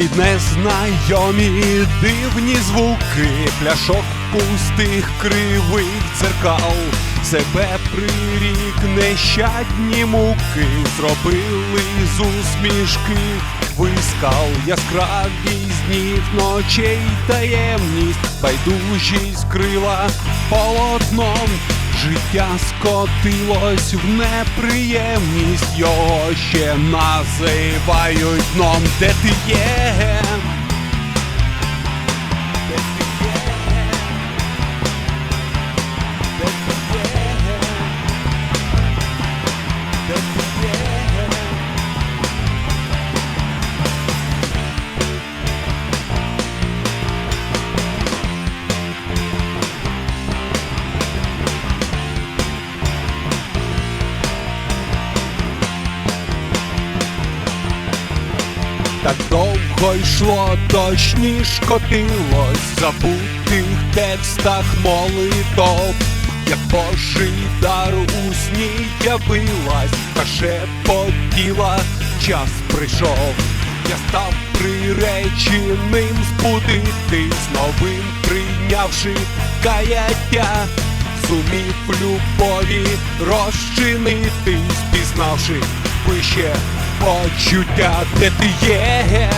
Під незнайомі дивні звуки, пляшок пустих кривих дзеркал, себе прирік нещадні муки, зробили з усмішки вискал, яскравість днів ночей таємність, байдужість крила полотном. Життя скотилось в неприємність, його ще називають дном, де ти є. Так довго йшло, дощ ніж котилось забутих текстах молитов, як Божий дар у сні явилась, та шепотіла, час прийшов. Я став приреченим збудитись, новим прийнявши каяття, зумів любові розчинитись, пізнавши вище почуття, де ти є.